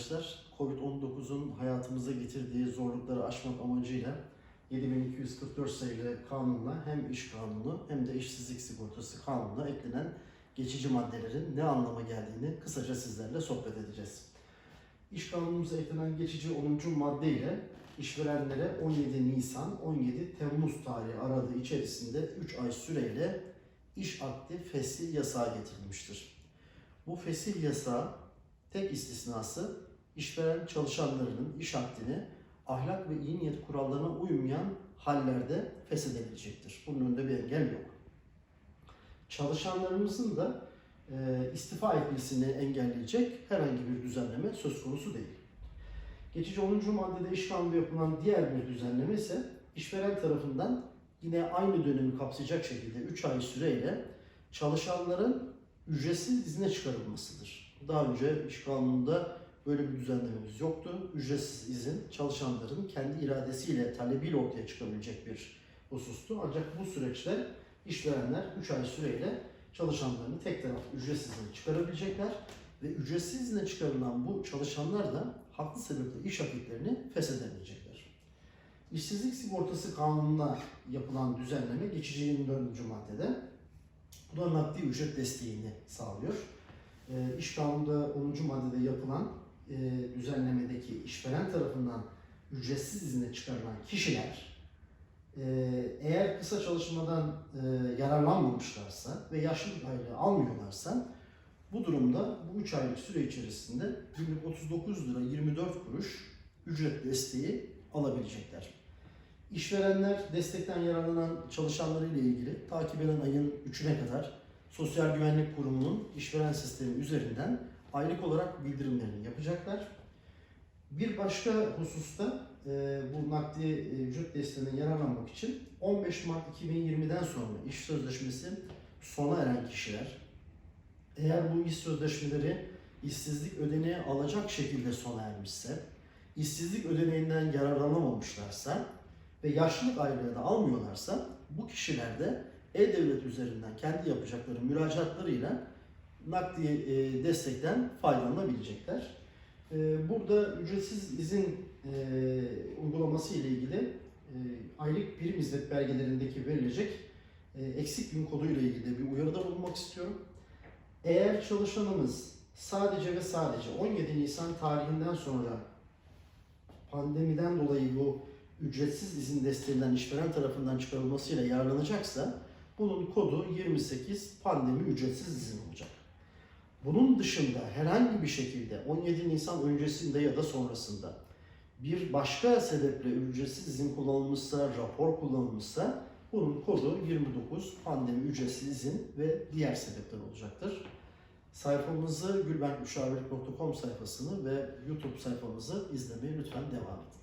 arkadaşlar. Covid-19'un hayatımıza getirdiği zorlukları aşmak amacıyla 7244 sayılı kanunla hem iş kanunu hem de işsizlik sigortası kanununa eklenen geçici maddelerin ne anlama geldiğini kısaca sizlerle sohbet edeceğiz. İş kanunumuza eklenen geçici 10. madde ile işverenlere 17 Nisan 17 Temmuz tarihi aralığı içerisinde 3 ay süreyle iş akdi fesih yasağı getirilmiştir. Bu fesih yasağı tek istisnası işveren çalışanlarının iş akdini ahlak ve iyi niyet kurallarına uymayan hallerde feshedebilecektir. Bunun önünde bir engel yok. Çalışanlarımızın da e, istifa etmesini engelleyecek herhangi bir düzenleme söz konusu değil. Geçici 10. maddede iş kanunu yapılan diğer bir düzenleme ise işveren tarafından yine aynı dönemi kapsayacak şekilde 3 ay süreyle çalışanların ücretsiz izne çıkarılmasıdır. Daha önce iş kanununda böyle bir düzenlememiz yoktu. Ücretsiz izin çalışanların kendi iradesiyle, talebiyle ortaya çıkabilecek bir husustu. Ancak bu süreçte işverenler 3 ay süreyle çalışanlarını tek taraflı ücretsiz izne çıkarabilecekler ve ücretsiz izne çıkarılan bu çalışanlar da haklı sebeple iş akitlerini feshedebilecekler. İşsizlik sigortası kanununa yapılan düzenleme geçici 24. maddede bu da nakdi ücret desteğini sağlıyor. E, İş kanununda 10. maddede yapılan e, düzenlemedeki işveren tarafından ücretsiz izne çıkarılan kişiler e, eğer kısa çalışmadan e, yararlanmamışlarsa ve yaşlılık aylığı almıyorlarsa bu durumda bu 3 aylık süre içerisinde günlük 39 lira 24 kuruş ücret desteği alabilecekler. İşverenler destekten yararlanan çalışanları ile ilgili takip eden ayın 3'üne kadar Sosyal Güvenlik Kurumu'nun işveren sistemi üzerinden aylık olarak bildirimlerini yapacaklar. Bir başka hususta e, bu nakdi e, ücret desteğinden yararlanmak için 15 Mart 2020'den sonra iş sözleşmesi sona eren kişiler eğer bu iş sözleşmeleri işsizlik ödeneği alacak şekilde sona ermişse, işsizlik ödeneğinden yararlanamamışlarsa ve yaşlılık aylığı da almıyorlarsa bu kişiler de E-Devlet üzerinden kendi yapacakları müracaatlarıyla nakdi e, destekten faydalanabilecekler. E, burada ücretsiz izin e, uygulaması ile ilgili aylık birim hizmet belgelerindeki verilecek eksik gün kodu ile ilgili bir uyarıda bulunmak istiyorum. Eğer çalışanımız sadece ve sadece 17 Nisan tarihinden sonra pandemiden dolayı bu ücretsiz izin desteğinden işveren tarafından çıkarılmasıyla yararlanacaksa bunun kodu 28 pandemi ücretsiz izin olacak. Bunun dışında herhangi bir şekilde 17 Nisan öncesinde ya da sonrasında bir başka sebeple ücretsiz izin kullanılmışsa, rapor kullanılmışsa bunun kodu 29 pandemi ücretsiz izin ve diğer sebepler olacaktır. Sayfamızı gülbenkmüşavirlik.com sayfasını ve YouTube sayfamızı izlemeye lütfen devam edin.